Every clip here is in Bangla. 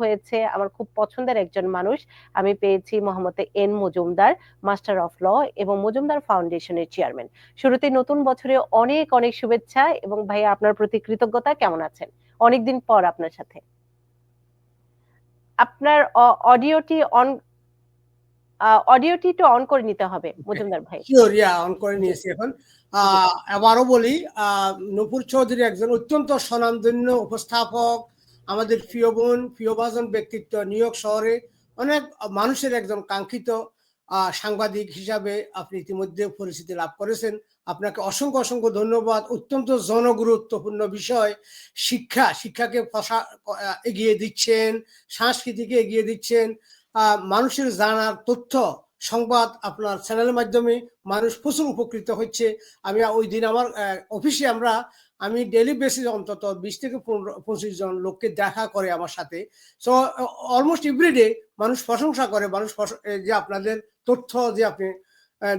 হয়েছে আমার খুব পছন্দের একজন মানুষ। আমি পেয়েছি Mohammad N Majumdar master of law এবং মজুমদার ফাউন্ডেশনের চেয়ারম্যান। শুরুতে নতুন বছরে অনেক অনেক শুভেচ্ছা এবং ভাইয়া আপনার প্রতি কৃতজ্ঞতা কেমন আছেন? অনেকদিন পর আপনার সাথে। আপনার অডিওটি অন অডিওটি একটু অন করে নিতে হবে মজুমদার ভাই। ইয়া অন করে নিয়েছি এখন। আবারও বলি নূপুর চৌধুরী একজন অত্যন্ত স্বনামধন্য উপস্থাপক আমাদের প্রিয় বোন, প্রিয় ভাজন ব্যক্তিত্ব নিউ ইয়র্ক শহরে অনেক মানুষের একজন কাঙ্ক্ষিত সাংবাদিক হিসাবে আপনি ইতিমধ্যে পরিচিতি লাভ করেছেন। আপনাকে অসংখ্য অসংখ্য ধন্যবাদ। অত্যন্ত জনগুরুত্বপূর্ণ বিষয়, শিক্ষা, শিক্ষাকে এগিয়ে দিচ্ছেন, সংস্কৃতিকে এগিয়ে দিচ্ছেন। মানুষের জানার তথ্য, সংবাদ আপনার চ্যানেলের মাধ্যমে মানুষ প্রচুর উপকৃত হচ্ছে। আমি ওই দিন আমার অফিসে আমরা আমি ডেলি বেসিস অন্তত বিশ থেকে পঁচিশ জন লোককে দেখা করে আমার সাথে। সো অলমোস্ট এভরিডে মানুষ প্রশংসা করে, মানুষ যে আপনাদের তথ্য যে আপনি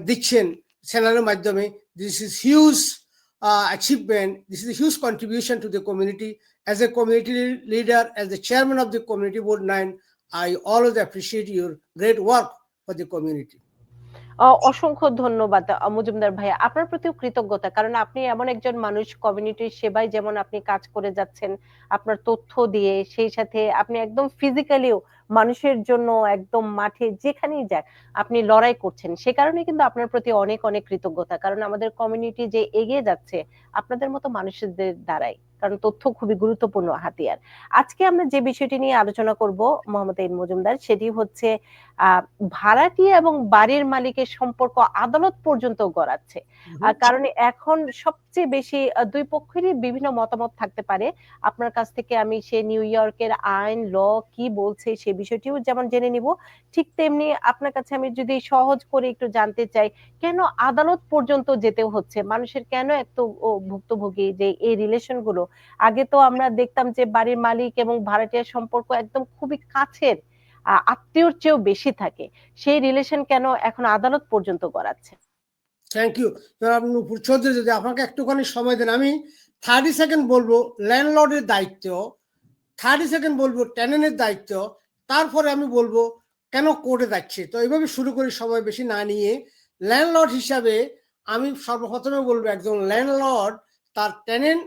দিচ্ছেন চ্যানেলের মাধ্যমে this is huge achievement this is huge contribution to the community as a community leader as the chairman of the community board nine I always appreciate your great work for the community অসংখ্য ধন্যবাদ মজুমদার ভাই আপনার প্রতিও কৃতজ্ঞতা, কারণ আপনি এমন একজন মানুষ কমিউনিটির সেবায় যেমন আপনি কাজ করে যাচ্ছেন, আপনার তথ্য দিয়ে, সেই সাথে আপনি একদম ফিজিক্যালিও মানুষের জন্য একদম মাঠে যেখানেই যাক, আপনি লড়াই করছেন। সে কারণে কিন্তু আপনার প্রতি অনেক অনেক কৃতজ্ঞতা, কারণ আমাদের কমিউনিটি যে এগিয়ে যাচ্ছে, আপনাদের মতো মানুষদের দ্বারাই। কারণ তথ্য খুবই গুরুত্বপূর্ণ হাতিয়ার। আজকে আমরা যে বিষয়টি নিয়ে আলোচনা করব মোহাম্মদ ইন মজুমদার সেটি হচ্ছে ভাড়াটিয়া এবং বাড়ির মালিকের সম্পর্ক আদালত পর্যন্ত গড়াচ্ছে। কারণ এখন সবচেয়ে বেশি দুই পক্ষেরই বিভিন্ন মতামত থাকতে পারে। আপনার কাছ থেকে আমি সে নিউ ইয়র্কের আইন ল কি বলছে সে বিষয়টিও যেমন জেনে নিব। ঠিক তেমনি আপনার কাছে আমি যদি সহজ করে একটু জানতে চাই কেন আদালত পর্যন্ত যেতে হচ্ছে? মানুষের কেন এত ভুক্তভোগী যে এই রিলেশনগুলো আগে তো আমরা দেখতাম যে বাড়ির মালিক এবং ভাড়াটিয়ার সম্পর্ক একদম খুবই কাছের আত্মীয়র চেয়েও বেশি থাকে। সেই রিলেশন কেন এখন আদালত পর্যন্ত গড়াচ্ছে? থ্যাংক ইউ নূপুর চৌধুরী, যদি আপনাকে একটুখানি সময় দেন, আমি থার্টি সেকেন্ড বলব ল্যান্ডলর্ডের দায়িত্ব থার্টি সেকেন্ড বলব টেনেনের দায়িত্ব তারপরে আমি বলব, কেন কোর্টে যাচ্ছে? তো এইভাবে শুরু করি সময় বেশি না নিয়ে। ল্যান্ডলর্ড হিসাবে আমি সর্বপ্রথমে বলব, একজন ল্যান্ডলর্ড তার টেনেন্ট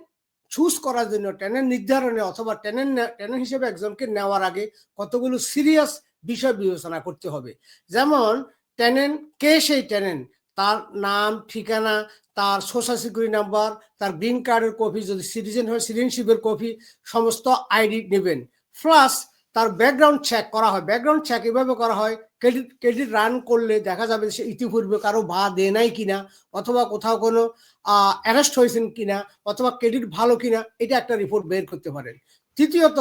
চুজ করার জন্য টেনেন্ট নির্ধারণে অথবা টেনেন্ট টেনেন্ট হিসেবে একজনকে নেওয়ার আগে কতগুলো সিরিয়াস বিষয় বিবেচনা করতে হবে। যেমন টেনেন্ট কে সেই টেনেন্ট তার নাম, ঠিকানা, তার সোশ্যাল সিকিউরিটি নাম্বার তার গ্রিন কার্ডের কপি যদি সিটিজেন হয় সিটিজেনশিপের কপি সমস্ত আইডি নেবেন। প্লাস তার ব্যাকগ্রাউন্ড চেক করা হয়। ব্যাকগ্রাউন্ড চেক এভাবে করা হয় ক্রেডিট ক্রেডিট রান করলে দেখা যাবে সে ইতিপূর্বে কারও বা দেয় নাই কিনা, অথবা কোথাও কোনো অ্যারেস্ট হয়েছেন কিনা, অথবা ক্রেডিট ভালো কিনা, এটা একটা রিপোর্ট বের করতে পারেন। তৃতীয়ত,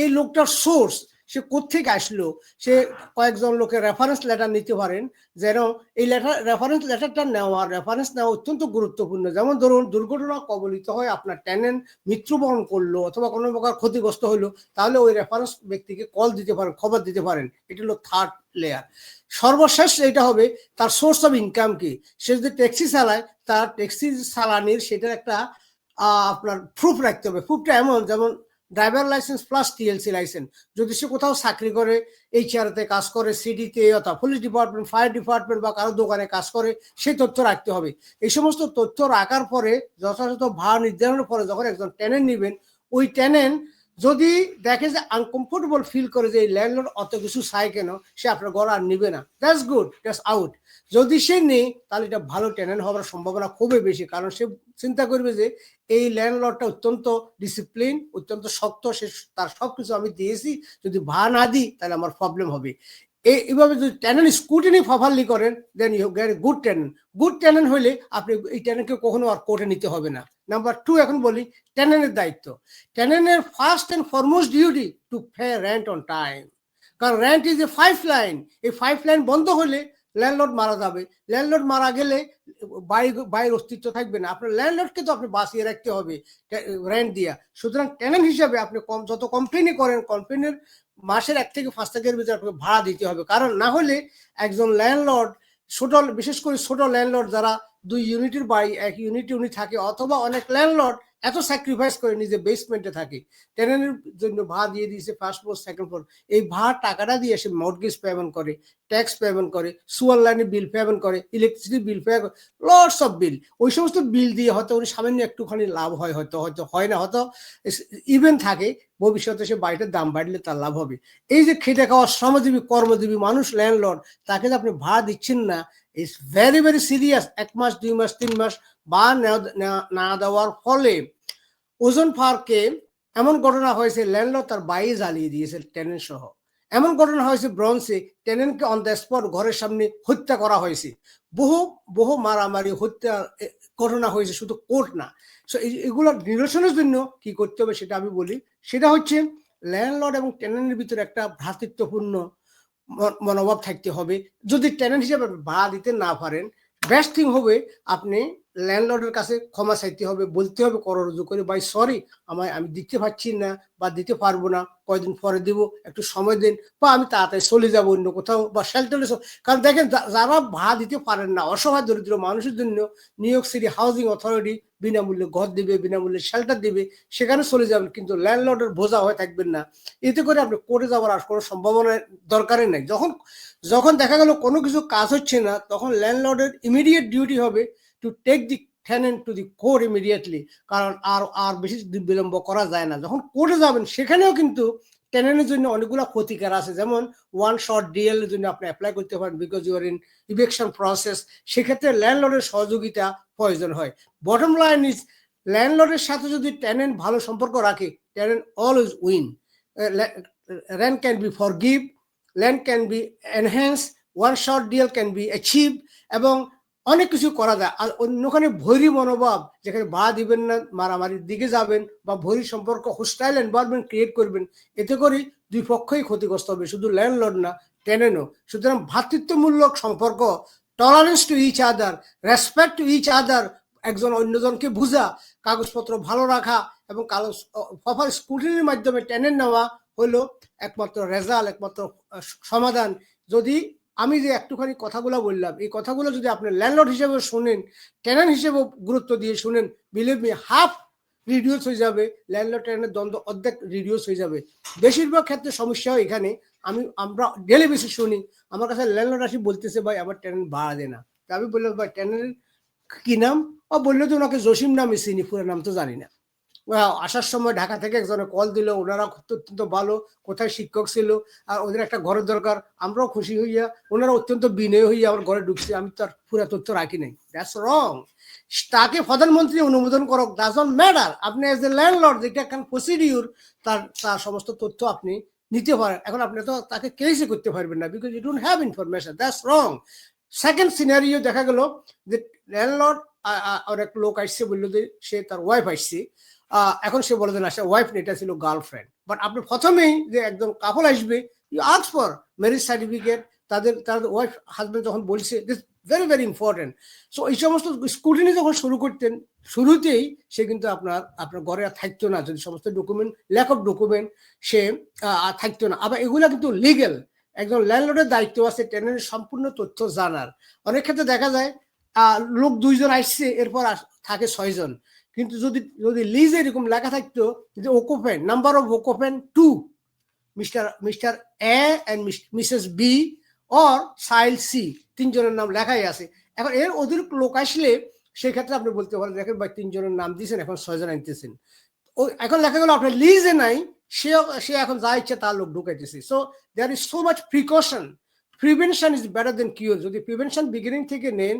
এই লোকটার সোর্স সে কোথেকে আসলো? সে কয়েকজন লোকের রেফারেন্স লেটার নিতে পারেন, যেন এই লেটার রেফারেন্স লেটারটা নেওয়া রেফারেন্স নেওয়া অত্যন্ত গুরুত্বপূর্ণ। যেমন ধরুন, দুর্ঘটনা কবলিত হয় আপনার ট্যানেন্ট মৃত্যুবরণ করল অথবা কোনো প্রকার ক্ষতিগ্রস্ত হলো, তাহলে ওই রেফারেন্স ব্যক্তিকে কল দিতে পারেন, খবর দিতে পারেন। এটা হলো থার্ড লেয়ার সর্বশেষ এটা হবে তার সোর্স অফ ইনকাম কি? সে যদি ট্যাক্সি চালায়, তার ট্যাক্সি চালানির সেটার একটা আপনার প্রুফ রাখতে হবে। প্রুফটা এমন, যেমন driver licence plus TLC licence যদি সে কোথাও চাকরি করে এইচআরতে কাজ করে সিডিতে অথবা পুলিশ ডিপার্টমেন্ট ফায়ার ডিপার্টমেন্ট বা কারও দোকানে কাজ করে, সেই তথ্য রাখতে হবে। এই সমস্ত তথ্য রাখার পরে, যথাযথ ভাড়া নির্ধারণের পরে যখন একজন টেনেন্ট নেবেন, ওই ট্যানেন্ট যদি দেখে যে আনকমফোর্টেবল ফিল করে যে এই ল্যান্ডলোড অত কিছু চাই কেন, সে আপনার ঘর আর নিবে না। দ্যাটস গুড দ্যাটস আউট যদি সে নেই, তাহলে এটা ভালো টেনেন্ট হওয়ার সম্ভাবনা খুবই বেশি। কারণ সে চিন্তা করবে যে, এই ল্যান্ডলর্ডটা অত্যন্ত ডিসিপ্লিন অত্যন্ত শক্ত, সে তার সব কিছু আমি দিয়েছি, যদি ভা না দিই, তাহলে আমার প্রবলেম হবে। এইভাবে যদি ট্যানেন্ট স্কুটিনি প্রপারলি করেন then you get good tenant good tenant হলে আপনি এই ট্যানেন্টকে কখনো আর কোর্টে নিতে হবে না। নাম্বার টু এখন বলি ট্যানেন্টের দায়িত্ব। ট্যানেন্টের first and foremost duty to pay rent on time কারণ rent is a five line এই ফাইভ লাইন বন্ধ হলে ল্যান্ডলর্ড মারা যাবে। ল্যান্ডলর্ড মারা গেলে বাড়ি, বাড়ির অস্তিত্ব থাকবে না। আপনার ল্যান্ডলর্ডকে তো আপনি বাঁচিয়ে রাখতে হবে রেন্ট দিয়া। সুতরাং টেনেন্ট হিসাবে আপনি কম, যত কমপ্লেনই করেন কমপ্লেনের মাসের এক থেকে পাঁচ তারিখের ভিতরে আপনাকে ভাড়া দিতে হবে। কারণ না হলে একজন ল্যান্ডলর্ড ছোট, বিশেষ করে ছোট ল্যান্ডলর্ড যারা দুই ইউনিটের বাড়ি, এক ইউনিট ইউনিট থাকে, অথবা অনেক ল্যান্ডলর্ড এত স্যাক্রিফাইস করে নিজে বেসমেন্টে থাকে। টেনেনের জন্য ভাড়া দিয়ে দিয়েছে ফার্স্ট ফ্লোর সেকেন্ড ফ্লোর এই ভাড়ার টাকাটা দিয়ে সে মর্গেজ পেমেন্ট করে ট্যাক্স পেমেন্ট করে সুয়ার লাইনের বিল পেমেন্ট করে ইলেকট্রিসিটি বিল পে করে লটস অফ বিল ওই সমস্ত বিল দিয়ে হয়তো উনি সামান্য একটুখানি লাভ হয় হয়তো হয়তো হয় না, হয়তো ইভেন থাকে, ভবিষ্যতে সে বাড়িটার দাম বাড়লে তার লাভ হবে। এই যে খেটে খাওয়া শ্রমজীবী, কর্মজীবী মানুষ ল্যান্ডলর্ড তাকে যে আপনি ভাড়া দিচ্ছেন না ইটস ভেরি ভেরি সিরিয়াস এক মাস, দুই মাস, তিন মাস বা না- দেওয়ার ফলে ওজন পার্কে এমন ঘটনা হয়েছে ল্যান্ডলর্ড তার বাড়ি জ্বালিয়ে দিয়েছে টেনেন্ট সহ। এমন ঘটনা হয়েছে ব্রন্সে টেনেন্টকে অন দ্য স্পট ঘরের সামনে হত্যা করা হয়েছে। বহু বহু মারামারি, হত্যা ঘটনা হয়েছে, শুধু কোর্ট না। সো এগুলো নিরসনের জন্য কি করতে হবে সেটা আমি বলি। সেটা হচ্ছে, ল্যান্ডলর্ড এবং টেনেন্টের ভিতরে একটা ভ্রাতৃত্বপূর্ণ মনোভাব থাকতে হবে। যদি ট্যালেন্ট হিসাবে বা দিতে না পারেন বেস্ট থিং হবে আপনি ল্যান্ডলর্ডের কাছে ক্ষমা চাইতে হবে, বলতে হবে কররুজু করে, ভাই সরি আমায়, আমি দিতে পারছি না বা দিতে পারব না, কয়দিন পরে দিব, একটু সময় দিন, বা আমি তাড়াতাড়ি চলে যাব অন্য কোথাও, বা শেল্টারে কারণ দেখেন যারা ভাড়া দিতে পারেন না, অসহায় দরিদ্র মানুষের জন্য New York City Housing Authority বিনামূল্যে ঘর দিবে, বিনামূল্যে শেল্টার দিবে, সেখানে চলে যাবেন, কিন্তু ল্যান্ডলর্ডের বোঝা হয়ে থাকবেন না। এতে করে আপনি করে যাওয়ার আর কোনো সম্ভাবনা দরকারই নাই। যখন যখন দেখা গেল কোনো কিছু কাজ হচ্ছে না, তখন ল্যান্ডলর্ডের ইমিডিয়েট ডিউটি হবে to take the tenant to the court immediately কারণ আর আর বেশি বিলম্ব করা যায় না। যখন কোর্টে যাবেন, সেখানেও কিন্তু টেনেন্টের জন্য অনেকগুলো ক্ষতিকার আছে। যেমন ওয়ান শর্ট ডিএল এর জন্য আপনি অ্যাপ্লাই করতে পারেন because you're in eviction process সেক্ষেত্রে ল্যান্ডলর্ডের সহযোগিতা প্রয়োজন হয়। বটম লাইন ইজ ল্যান্ডলর্ডের সাথে যদি টেনেন্ট ভালো সম্পর্ক রাখে tenant always win rent can be forgive land can be enhance one shot deal can be achieve এবং অনেক কিছু করা যায়। আর অন্যখানে ভৈরী মনোভাব, যেখানে বা দিবেন না, মারামারির দিকে যাবেন বা ভৈরী সম্পর্ক হোস্টাইল এনভায়রনমেন্ট ক্রিয়েট করবেন, এতে করে দুই পক্ষই ক্ষতিগ্রস্ত হবে। শুধু ল্যান্ডলর্ড না টেনেনও সুতরাং ভ্রাতৃত্বমূলক সম্পর্ক tolerance to each other respect to each other একজন অন্যজনকে বুঝা, কাগজপত্র ভালো রাখা এবং কালো প্রপার স্কুটিনির মাধ্যমে টেনেন নেওয়া হলো একমাত্র রেজাল্ট একমাত্র সমাধান। যদি আমি যে একটুখানি কথাগুলো বললাম, এই কথাগুলো যদি আপনি ল্যান্ডলর্ড হিসেবে শুনেন টেনেন্ট হিসেবে গুরুত্ব দিয়ে শুনেন বিলিভ মি হাফ রিডিউস হয়ে যাবে ল্যান্ডলর্ড টেনেন্টের দ্বন্দ্ব অর্ধেক রিডিউস হয়ে যাবে। বেশিরভাগ ক্ষেত্রে সমস্যা হয় এখানে, আমি, আমরা ডেলি বেশি শুনি, আমার কাছে ল্যান্ডলর্ড আসি বলতেছে, ভাই, আমার টেনেন্ট ভাড়া দেয় না। আমি বললাম, ভাই টেনেন্টের কি নাম? ও বলল তো ওনাকে জসিম নামই চিনি পুরো নাম তো জানি না। আসার সময় ঢাকা থেকে একজনে কল দিল, ওনারা অত্যন্ত ভালো, কোথায় শিক্ষক ছিল, আর ওদের একটা ঘরের দরকার, আমরাও খুশি হইয়া, ওনারা অত্যন্ত বিনয় হইয়া আমার ঘরে ঢুকছে, আমি তার পুরো তথ্য রাখি নাই। দ্যাটস রং তাকে প্রধানমন্ত্রী অনুমোদন করক ডাজন ম্যাটার আপনি এজ এ ল্যান্ডলর্ড যেটা একটা প্রসিডিউর তার তার সমস্ত তথ্য আপনি নিতে পারেন। এখন আপনি তো তাকে কেসই করতে পারবেন না because you don't have information that's wrong second scenario দেখা গেল, যে ল্যান্ডলর্ড এক লোক আসছে বলল যে, সে তার ওয়াইফ আসছে এখন সে বলে না, সে ওয়াইফ এটা ছিল গার্লফ্রেন্ড বাট আপনি প্রথমেই যে একদম কাপল আসবে you ask for marriage certificate তাদের তাদের ওয়াইফ হাজবেন্ড যখন বলছে this very very important so এই সমস্ত স্কুটিনি যখন শুরু করতেন, শুরুতেই সে কিন্তু আপনার আপনার ঘরে আর থাকতো না। যদি সমস্ত ডকুমেন্ট ল্যাক অফ ডকুমেন্ট সে থাকতো না। আবার এগুলা কিন্তু লিগেল একজন ল্যান্ডলর্ডের দায়িত্ব আছে টেনের সম্পূর্ণ তথ্য জানার। অনেক ক্ষেত্রে দেখা যায় লোক দুইজন আসছে, এরপর থাকে ছয়জন। কিন্তু যদি যদি লিজে এরকম লেখা থাকতো, যে occupant number of occupant two mister mister A and missus B or Sail C তিনজনের নাম লেখাই আছে। এখন এর অতিরিক্ত লোক আসলে সেক্ষেত্রে আপনি বলতে পারেন, দেখেন ভাই, তিনজনের নাম দিয়েছেন, এখন ছয়জন আনতেছেন। ও, এখন লেখা গেল আপনার লিজে নাই সে সে এখন যা ইচ্ছে তার লোক ঢুকাইতেছে। So there is so much precaution prevention is better than cure যদি প্রিভেনশন বিগিনিং থেকে নেন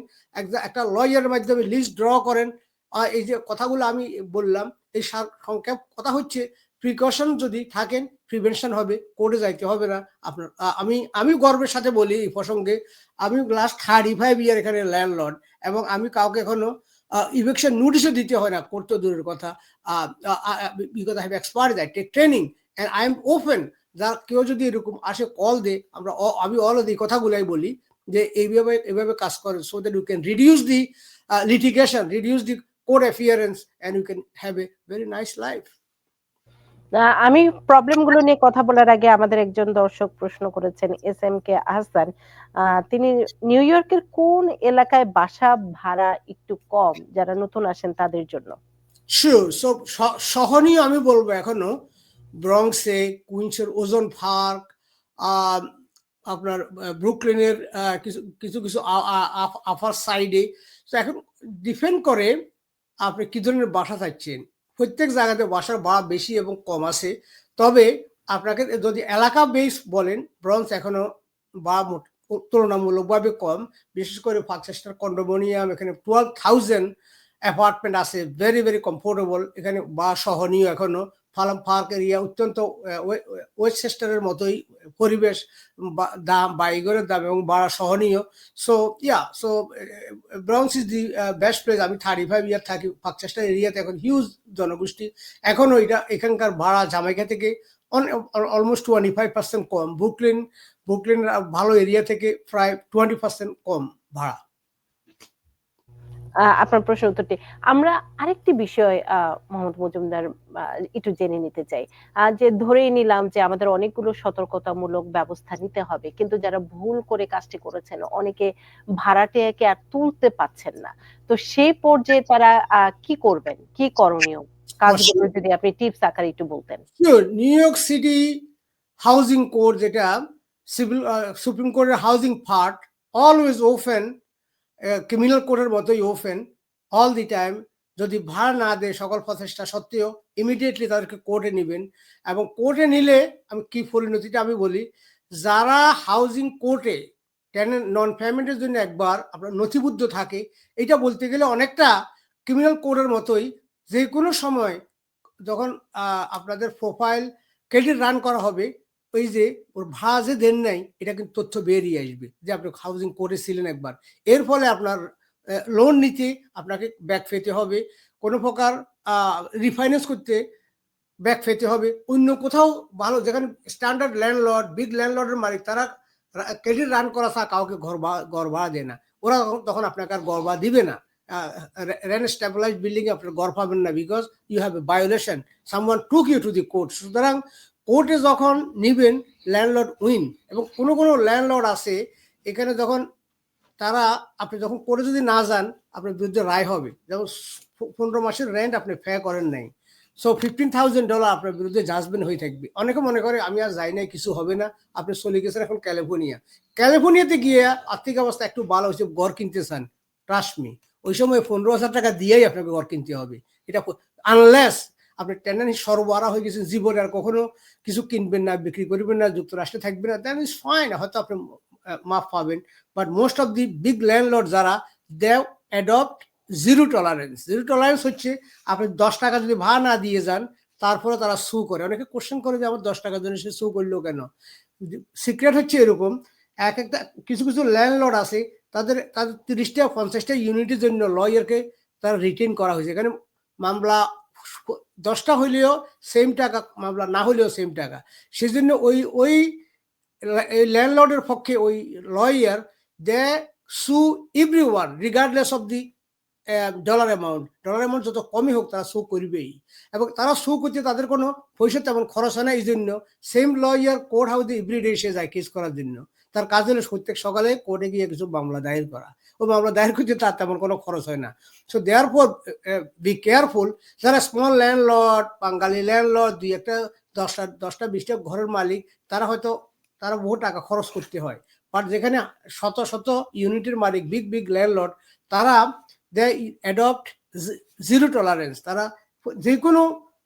একটা লয়ারের মাধ্যমে লিস্ট ড্র করেন আর এই যে কথাগুলো আমি বললাম, এই সংক্ষেপ কথা হচ্ছে প্রিকশন যদি থাকেন প্রিভেনশন হবে কোর্টে যাইতে হবে না। আপনার আমি আমি গর্বের সাথে বলি এই প্রসঙ্গে, আমি লাস্ট থার্টি ফাইভ ইয়ার এখানে ল্যান্ডলর্ড এবং আমি কাউকে এখনও ইভেকশন নোটিশও দিতে হয় না করতে দূরের কথা। Because I have expert that take training and I am open যার কেউ যদি এরকম আসে কল দে। আমরা আমি অল এই কথাগুলাই বলি যে, এইভাবে এইভাবে কাজ করে so that you can reduce the litigation reduce the appearance and you can have a very nice life uh, আমি প্রবলেমগুলো নিয়ে কথা বলার আগে আমাদের একজন দর্শক প্রশ্ন করেছেন এস এম কে আহসান তিনি নিউ ইয়র্কের কোন এলাকায় বাসা ভাড়া একটু কম যারা নতুন আসেন তাদের জন্য? শিওর সো সহনীয় আমি বলব এখনও ব্রঙ্কসে কুইন্সের ওজন পার্ক আপনার ব্রুকলিনের কিছু কিছু কিছু আফার সাইডে তো এখন ডিপেন্ড করে আপনি কি ধরনের বাসা চাচ্ছেন প্রত্যেক জায়গাতে বাসার ভাড়া বেশি এবং কম আছে। তবে আপনাকে যদি এলাকা বেস বলেন ব্রঞ্জ এখনও বা তুলনামূলকভাবে কম। বিশেষ করে ফাকসেস্টার কন্ডোমোনিয়াম এখানে টুয়েলভ থাউজেন্ড অ্যাপার্টমেন্ট আছে ভেরি ভেরি কমফোর্টেবল এখানে বা সহনীয় এখনও। ফালাম পার্ক এরিয়া অত্যন্ত ওয়েস্টেস্টারের মতোই পরিবেশ দাম, বাইগরের দাম এবং ভাড়া সহনীয়। So yeah so Bronx is the best place আমি থার্টি ফাইভ ইয়ার থাকি পাকচেস্টার এরিয়াতে, এখন হিউজ জনগোষ্ঠী। এখনও এটা, এখানকার ভাড়া জামাইকা থেকে অলমোস্ট টোয়েন্টি ফাইভ পার্সেন্ট কম। বুকলিন বুকলিন ভালো এরিয়া থেকে প্রায় টোয়েন্টি পার্সেন্ট কম ভাড়া। আপনার প্রশ্ন উত্তরটি। আমরা আরেকটি বিষয় মোহাম্মদ মজুমদার একটু জেনে নিতে চাই। যে ধরেই নিলাম যে আমাদের অনেকগুলো সতর্কতামূলক ব্যবস্থা নিতে হবে কিন্তু যারা ভুল করে কাজটি করেছেন অনেকে ভাড়াটিয়াকে আর তুলতে পাচ্ছেন না। তো সেই পর্যায়ে তারা কি করবেন? কি করণীয়? কাজগুলো যদি আপনি টিপস আকারে একটু বলতেন। New York City housing code যেটা সিভিল সুপ্রিম কোর্টের housing part always open criminal কোর্টের মতোই ওপেন অল দি টাইম যদি ভাড়া না দেয় সকল প্রচেষ্টা সত্ত্বেও ইমিডিয়েটলি তাদেরকে কোর্টে নেবেন। এবং কোর্টে নিলে আমি কি পরিণতিটা আমি বলি, যারা হাউজিং কোর্টে টেনেন্ট নন পেমেন্টের জন্য একবার আপনার নথিবদ্ধ থাকে এটা বলতে গেলে অনেকটা ক্রিমিনাল কোর্টের মতোই। যে কোনো সময় যখন আপনাদের প্রোফাইল ক্রেডিট রান করা হবে ওই যে ওর যে দেন নাই, এটা কিন্তু তথ্য বেরিয়ে আসবে। যে আপনি হাউজিং করেছিলেন একবার। এর ফলে আপনার লোন নিতে আপনাকে ব্যাক পেতে হবে। কোনো প্রকার রিফাইন্যান্স করতে ব্যাক পেতে হবে। অন্য কোথাও ভালো, যেখানে স্ট্যান্ডার্ড ল্যান্ডলর্ড বিগ ল্যান্ডলর্ডের মালিক, তারা ক্রেডিট রান করা তা কাউকে ঘর ঘর ভাড়া দেয় না। ওরা তখন আপনাকে আর ঘর ভাড়া দিবে না। রেন স্টেবিলাইজ বিল্ডিং আপনার ঘর পাবেন না because you have a violation someone took you to the court সুতরাং কোর্টে যখন নিবেন ল্যান্ডলর্ড উইন এবং কোনো কোনো ল্যান্ডলর্ড আছে, এখানে যখন তারা, আপনি যখন কোর্টে যদি না যান, আপনার বিরুদ্ধে রায় হবে। যেমন পনেরো মাসের রেন্ট আপনি ফে করেন নাই। সো ফিফটিন থাউজেন্ড ডলার আপনার বিরুদ্ধে জাজমেন্ট হয়ে থাকবে। অনেকে মনে করে, আমি আর যাই নাই, কিছু হবে না। আপনি চলে গেছেন এখন ক্যালিফোর্নিয়া। ক্যালিফোর্নিয়াতে গিয়ে আর্থিক অবস্থা একটু ভালো হয়েছে ঘর কিনতে চান। ট্রাস্টমি ওই সময় পনেরো হাজার টাকা দিয়েই আপনাকে ঘর কিনতে হবে। এটা আনলেস আপনি টেন্ডেন্সি সরবরাহ হয়ে গেছেন জীবনে আর কখনো কিছু কিনবেন না, বিক্রি করবেন না, যুক্তরাষ্ট্রে থাকবেন না দ্যাট ইজ ফাইন হয়তো আপনি মাফ পাবেন। But most of the big landlord যারা they adopt zero tolerance zero tolerance হচ্ছে, আপনি দশ টাকা যদি ভাড়া না দিয়ে যান, তারপরে তারা সু করে। অনেকে কোশ্চেন করে যে আমার দশ টাকার জন্য সে সু করল কেন? সিক্রেট হচ্ছে এরকম, এক একটা, কিছু কিছু ল্যান্ডলর্ড আছে, তাদের তাদের তিরিশটা, পঞ্চাশটা ইউনিটের জন্য লয়ারকে তারা রিটেন করা হয়েছে। এখানে মামলা দশটা হইলেও সেম টাকা, মামলা না হলেও সেম টাকা। সেজন্য ওই ওই ল্যান্ডলর্ডের পক্ষে ওই lawyer they sue everyone regardless of the dollar amount dollar amount যত কমই হোক, তারা শো করবেই। এবং তারা শো করতে তাদের কোনো পয়সা তেমন খরচ হয় না, এই জন্য সেম লয়ার কোর্ট হাউসে এভরিডে এসে যায় কেস করার জন্য। তার কাজ হলো প্রত্যেক সকালে কোর্টে গিয়ে কিছু মামলা দায়ের করা। ও মামলা দায়ের করতে তার তেমন কোনো খরচ হয় না। So therefore be careful যারা স্মল ল্যান্ডলর্ড বাঙালি ল্যান্ডলর্ড দুই একটা, দশটা দশটা, বিশটা ঘরের মালিক, তারা হয়তো, তারা বহু টাকা খরচ করতে হয়। বাট যেখানে শত শত ইউনিটের মালিক বিগ বিগ ল্যান্ডলর্ড তারা দে অ্যাডপ্ট জিরো টলারেন্স তারা যে কোনো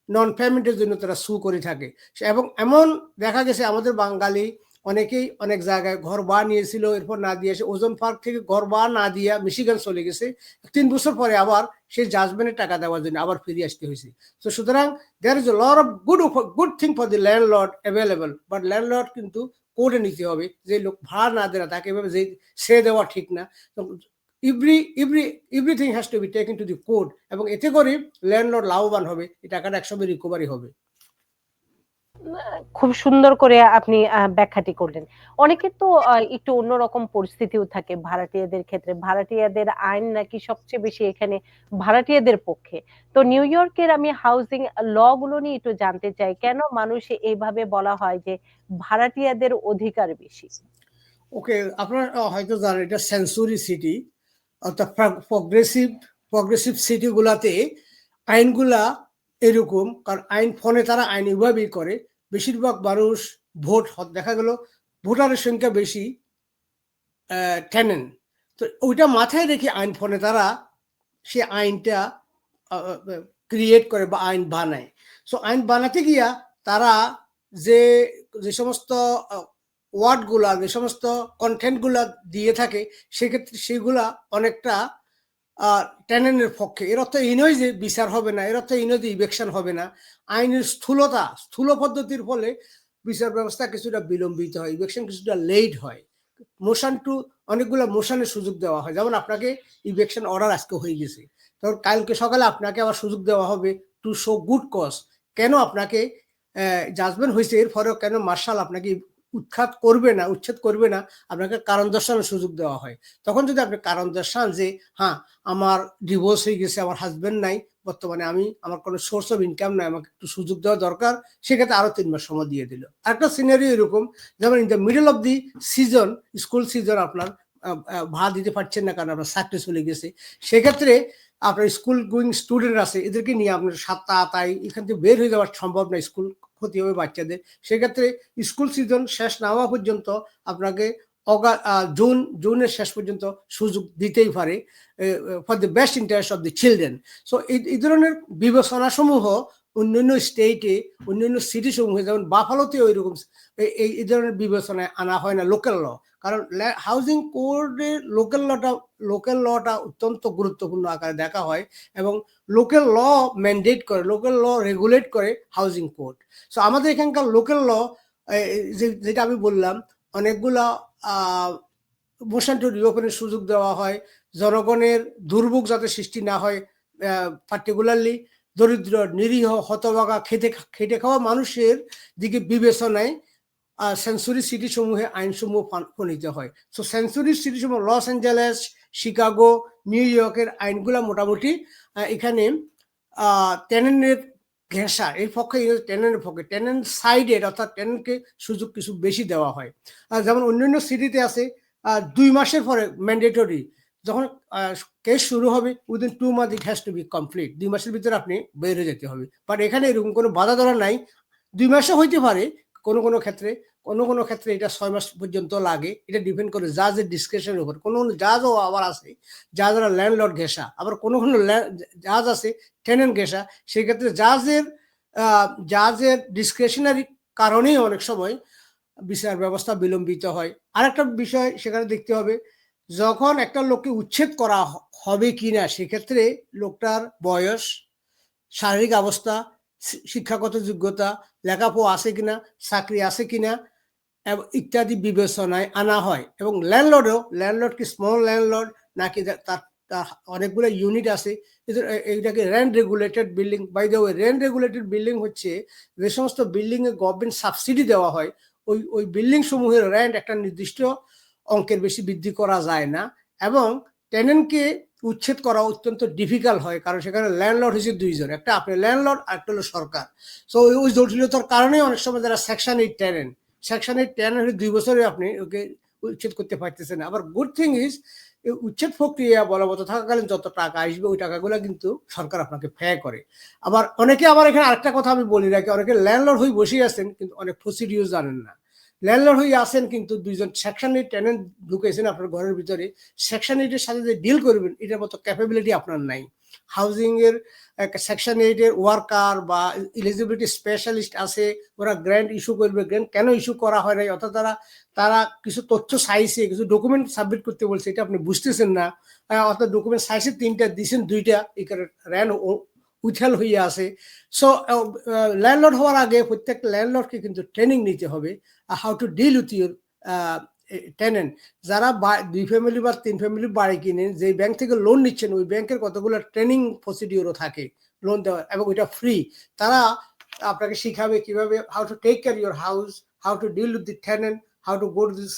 নন পেমেন্টের জন্য তারা সু করে থাকে। এবং এমন দেখা গেছে, আমাদের বাঙালি অনেকেই অনেক জায়গায় ঘর বা নিয়েছিল, এরপর না দিয়ে এসে ওজন পার্ক থেকে ঘর বা না দিয়া মিশিগান চলে গেছে। তিন বছর পরে আবার সেই জাজমেন্টের টাকা দেওয়ার জন্য আবার ফিরে আসতে হয়েছে। তো সুতরাং there is lot of good good thing for the land landlord available but land landlord কিন্তু কোর্টে নিতে হবে যে লোক ভাড়া না দেয় তাকে এভাবে যে সে দেওয়া ঠিক না। Every every everything has to be taken to the court এবং এতে করে ল্যান্ডলর্ড লাভবান হবে, এই টাকাটা একসময় রিকভারি হবে। খুব সুন্দর করে আপনি ব্যাখ্যাটি করলেন। অনেকের তো একটু অন্যরকম পরিস্থিতিও থাকে ভাড়াটিয়াদের ক্ষেত্রে। ভাড়াটিয়াদের আইন নাকি সবচেয়ে বেশি এখানে ভাড়াটিয়াদের পক্ষে। তো নিউ ইয়র্কের আমি হাউজিং ল গুলো নিয়ে একটু জানতে চাই, কেন মানুষ এইভাবে বলা হয় যে ভাড়াটিয়াদের অধিকার বেশি? ওকে, আপনার হয়তো জানেন এটা সেন্সুরি সিটি, অর্থাৎ প্রগ্রেসিভ প্রগ্রেসিভ সিটি গুলাতে আইনগুলা এরকম, কারণ আইন, ফোনে তারা আইন এভাবেই করে। বেশিরভাগ মানুষ ভোট দেখা গেল ভোটারের সংখ্যা বেশি টেনেন তো ওইটা মাথায় রেখে আইন ফোনে তারা সে আইনটা ক্রিয়েট করে বা আইন বানায়। সো আইন বানাতে গিয়া তারা যে যে সমস্ত ওয়ার্ডগুলা, যে সমস্ত কন্টেন্টগুলা দিয়ে থাকে, সেক্ষেত্রে সেগুলা অনেকটা টেনেনের পক্ষে। এর অর্থ এই নয় যে বিচার হবে না, এর অর্থ এই নয় যে ইলেকশন হবে না। আইনের স্থূলতা, স্থূল পদ্ধতির ফলে বিচার ব্যবস্থা কিছুটা বিলম্বিত হয় ইলেকশন কিছুটা লেট হয়। মোশন টু অনেকগুলো মোশনের সুযোগ দেওয়া হয়। যেমন আপনাকে ইলেকশন অর্ডার আজকে হয়ে গেছে। তখন কালকে সকালে আপনাকে আবার সুযোগ দেওয়া হবে টু শো গুড কজ কেন আপনাকে জাজমেন্ট হয়েছে? এর পরেও কেন মার্শাল আপনাকে উৎখাত করবে না, উচ্ছেদ করবে না, আপনাকে কারণ দর্শানোর সুযোগ দেওয়া হয়। তখন যদি আপনি কারণ দর্শান যে হ্যাঁ আমার ডিভোর্স হয়ে গেছে, আমার হাজব্যান্ড নাই, বর্তমানে আমি, আমার কোনো সোর্স অফ ইনকাম নাই, আমাকে একটু সুযোগ দেওয়া দরকার, সেক্ষেত্রে আরও তিন মাস সময় দিয়ে দিল। আরেকটা সিনারি এরকম, যেমন in the middle of the season school season আপনার ভাড়া দিতে পারছেন না কারণ আপনার চাকরি চলে গেছে, সেক্ষেত্রে আপনার স্কুল গোয়িং স্টুডেন্ট আছে, এদেরকে নিয়ে আপনার সাতটা আতাই এখান থেকে বের হয়ে যাওয়ার সম্ভব না স্কুল ক্ষতি হবে বাচ্চাদের। সেক্ষেত্রে স্কুল সিজন শেষ না হওয়া পর্যন্ত আপনাকে অগা জুন, জুনের শেষ পর্যন্ত সুযোগ দিতেই পারে for the best interest of the children so এই ধরনের বিবেচনা সমূহ অন্যান্য স্টেটে অন্যান্য সিটি সমূহে যেমন বাফালোতে ওই রকম এই- ধরনের বিবেচনায় আনা হয় না লোকাল ল কারণ হাউজিং কোডে লোকাল লটা লোকাল লটা অত্যন্ত গুরুত্বপূর্ণ আকারে দেখা হয় এবং লোকাল ল ম্যান্ডেট করে লোকাল ল রেগুলেট করে হাউজিং কোড সো আমাদের এখানকার লোকাল ল যেটা আমি বললাম, অনেকগুলা মোশন টু রিওপেনের সুযোগ দেওয়া হয়, জনগণের দুর্ভোগ যাতে সৃষ্টি না হয় পার্টিকুলারলি দরিদ্র, নিরীহ, হতভাগা খেতে খেটে খাওয়া মানুষের দিকে বিবেচনায় সেঞ্চুরি সিটি সমূহে আইনসমূহ প্রণীত হয়। সো সেঞ্চুরি সিটি সমূহ লস অ্যাঞ্জেলেস, শিকাগো, নিউ ইয়র্কের আইনগুলা মোটামুটি এখানে টেনেনের ঘেঁষা, এর পক্ষে টেনেনের পক্ষে। টেনেন সাইডের অর্থাৎ টেনেনকে সুযোগ কিছু বেশি দেওয়া হয়। আর যেমন অন্যান্য সিটিতে আছে দুই মাসের পরে ম্যান্ডেটরি যখন কেস শুরু হবে within two month it has to be complete দুই মাসের ভিতরে আপনি বের হয়ে যেতে হবে। বাট এখানে এরকম কোনো বাধা ধরা নাই। দুই মাসে হইতে পারে, কোনো কোনো ক্ষেত্রে, কোনো কোনো ক্ষেত্রে এটা ছয় মাস পর্যন্ত লাগে। এটা ডিপেন্ড করে জাজের ডিসক্রিপশনের উপর। কোনো কোনো জাজও আবার আছে জাজরা ল্যান্ডলর্ড ঘেঁষা। আবার কোনো কোনো জাজ আছে টেনেন্ট ঘেঁষা। সেক্ষেত্রে জাজের জাজের ডিসক্রিপশনারি কারণেই অনেক সময় বিচার ব্যবস্থা বিলম্বিত হয়। আরেকটা বিষয় সেখানে দেখতে হবে যখন একটা লোককে উচ্ছেদ করা হবে কি না সেক্ষেত্রে লোকটার বয়স, শারীরিক অবস্থা শিক্ষাগত যোগ্যতা লেখাপড়া আছে কিনা, চাকরি আছে কিনা, এবং, ইত্যাদি বিবেচনায় আনা হয় এবং ল্যান্ডলর্ডও, ল্যান্ডলর্ড কি স্মল ল্যান্ডলর্ড নাকি তার অনেকগুলো ইউনিট আছে এইটাকে rent regulated building, by the way rent regulated building হচ্ছে যে সমস্ত বিল্ডিংয়ে গভর্নমেন্ট সাবসিডি দেওয়া হয়, ওই ওই বিল্ডিং সমূহের র্যান্ড একটা নির্দিষ্ট অঙ্কের বেশি বৃদ্ধি করা যায় না এবং টেনেন্টকে উচ্ছেদ করা অত্যন্ত ডিফিকাল্ট হয়, কারণ সেখানে ল্যান্ডলর্ড হচ্ছে দুইজন, একটা আপনি ল্যান্ডলর্ড আর একটা হলো সরকার। সো ওই জটিলতার কারণে অনেক সময় যারা section eight tenant section eight tenant হলে দুই বছরে আপনি ওকে উচ্ছেদ করতে পারতেছেন। আবার গুড থিং ইজ উচ্ছেদ প্রক্রিয়া বলবৎ থাকাকালীন যত টাকা আসবে, ওই টাকাগুলো কিন্তু সরকার আপনাকে ব্যয় করে। আবার অনেকে আবার এখানে আরেকটা কথা আমি বলি রাখি অনেকে ল্যান্ডলর্ড হয়ে বসে আছেন, কিন্তু অনেক প্রসিডিউর জানেন না। ল্যান্ডলর্ড হয়ে আসেন কিন্তু দুইজন সেকশন এইট টেনেন্ট ঢুকেছেন আপনার ঘরের ভিতরে। সেকশন এইটের সাথে যে ডিল করবেন, এটার মতো ক্যাপাবিলিটি আপনার নাই। হাউজিং এর সেকশন এইট এর ওয়ার্কার বা ইলিজিবিলিটি স্পেশালিস্ট আছে, ওরা গ্র্যান্ড ইস্যু করবে। গ্র্যান্ড কেন ইস্যু করা হয় নাই? অর্থাৎ তারা তারা কিছু তথ্য সাইজে কিছু ডকুমেন্ট সাবমিট করতে বলছে, এটা আপনি বুঝতেছেন না। অর্থাৎ ডকুমেন্ট সাইজে তিনটা দিয়েছেন দুইটা এখানে র্যান উথাল হয়ে আছে। সো ল্যান্ডলর্ড হওয়ার আগে প্রত্যেকটা ল্যান্ডলর্ডকে কিন্তু ট্রেনিং নিতে হবে। How to deal with your tenant যারা দুই ফ্যামিলি বা তিন ফ্যামিলি বাড়ি কিনেন যে ব্যাংক থেকে লোন নিচ্ছেন, ওই ব্যাংকের কতগুলো ট্রেনিং প্রসিডিওরও থাকে লোন দেওয়া, এবং ওইটা ফ্রি তারা আপনাকে শিখাবে কীভাবে how to take care your house how to deal with the tenant how to go to this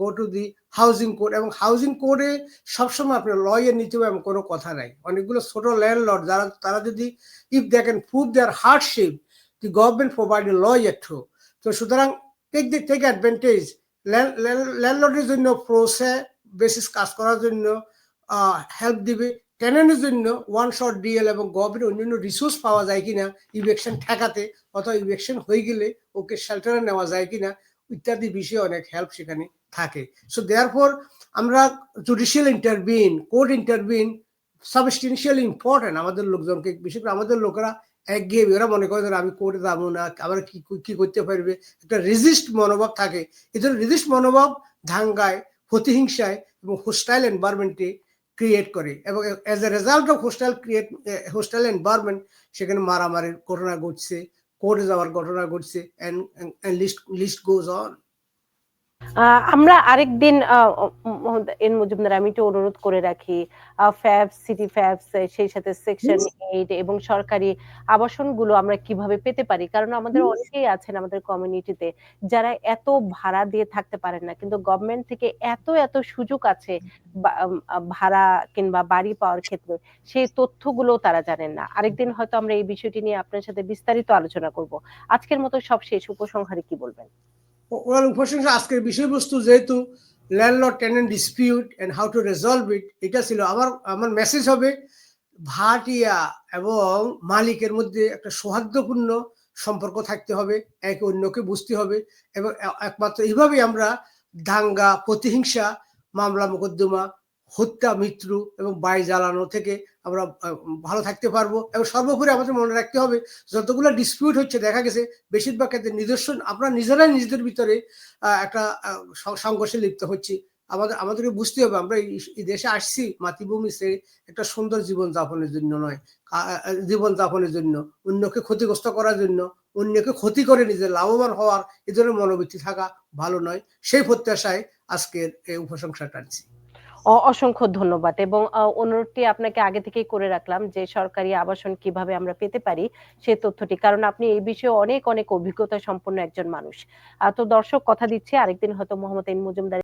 go to the housing code এবং হাউজিং কোডে সবসময় আপনার লয়ের নিতে হবে এমন কোনো কথা নাই। অনেকগুলো ছোট ল্যান্ডলর্ড যারা, তারা যদি if they can prove their hardship the government provide lawyer through তো সুতরাং টেক টেক অ্যাডভান্টেজ ল্যান্ডলর্ডের জন্য প্রোসে বেসিস কাজ করার জন্য হেল্প দিবে। টেনেনের জন্য ওয়ান শট ডিএল এবং গভর্নমেন্ট অন্যান্য রিসোর্স পাওয়া যায় কিনা ইলেকশন ঠেকাতে অথবা ইলেকশন হয়ে গেলে ওকে শেল্টারে নেওয়া যায় কিনা, ইত্যাদি বিষয়ে অনেক হেল্প সেখানে থাকে। সো দেয়ার ফর আমরা judicial intervene court intervene substantially important আমাদের লোকজনকে, বিশেষ করে আমাদের লোকেরা একঘেয়ে ওরা মনে করে আমি কোর্টে যাব না, আবার কি কি করতে পারবে? একটা রেজিস্ট মনোভাব থাকে। এই ধরনের রেজিস্ট মনোভাব দাঙ্গায় প্রতিহিংসায় এবং হোস্টাইল এনভায়রনমেন্টে ক্রিয়েট করে। এবং as a result of hostile create hostile environment সেখানে মারামারির ঘটনা ঘটছে কোর্টে যাওয়ার ঘটনা ঘটছে and list list goes on আমরা আরেকদিন এন মজুমদার আমি একটু অনুরোধ করে রাখি ফ্যাবস সিটি ফ্যাবস সেই সাথে সেকশন এইট এবং সরকারি আবাসনগুলো আমরা কীভাবে পেতে পারি? কারণ আমাদের অনেকেই আছেন আমাদের কমিউনিটিতে যারা এত ভাড়া দিয়ে থাকতে পারেন না কিন্তু গভর্নমেন্ট থেকে এত এত সুযোগ আছে ভাড়া কিংবা বাড়ি পাওয়ার ক্ষেত্রে সেই তথ্যগুলো তারা জানেন না। আরেকদিন হয়তো আমরা এই বিষয়টি নিয়ে আপনার সাথে বিস্তারিত আলোচনা করব। আজকের মতো সব শেষ। উপসংহারে কি বলবেন? ওরাল প্রশংসা আজকের বিষয়বস্তু যেহেতু landlord tenant dispute and how to resolve it এটা ছিল আমার আমার মেসেজ হবে ভাটিয়া এবং মালিকের মধ্যে একটা সৌহার্দ্যপূর্ণ সম্পর্ক থাকতে হবে, একে অন্যকে বুঝতে হবে এবং একমাত্র এইভাবেই আমরা দাঙ্গা, প্রতিহিংসা, মামলা, মোকদ্দমা হত্যা, মৃত্যু এবং বাড়ি জ্বালানো থেকে আমরা ভালো থাকতে পারব এবং সর্বোপরি আমাদের মনে রাখতে হবে, যতগুলো ডিসপিউট হচ্ছে, দেখা গেছে বেশিরভাগ ক্ষেত্রে নিদর্শন, আমরা নিজেরাই নিজেদের ভিতরে একটা সংঘর্ষে লিপ্ত হচ্ছি। আমাদের আমাদেরকে বুঝতে হবে, আমরা এই দেশে আসছি, মাতৃভূমি সে একটা সুন্দর জীবন যাপনের জন্য নয় জীবন যাপনের জন্য, অন্যকে ক্ষতিগ্রস্ত করার জন্য, অন্যকে ক্ষতি করে নিজে লাভবান হওয়ার এ ধরনের মনোবৃত্তি থাকা ভালো নয়। সেই প্রত্যাশায় আজকের এই উপসংসা টানছি অসংখ্য ধন্যবাদ। এবং অনুরোধটি আপনাকে আগে থেকেই করে রাখলাম যে, সরকারি আবাসন কীভাবে আমরা পেতে পারি সে তথ্যটি, কারণ আপনি এই বিষয়ে অনেক অনেক অভিজ্ঞতা সম্পন্ন একজন মানুষ। তো দর্শক কথা দিচ্ছে, আরেকদিন হয়তো মোহাম্মদ এন মজুমদার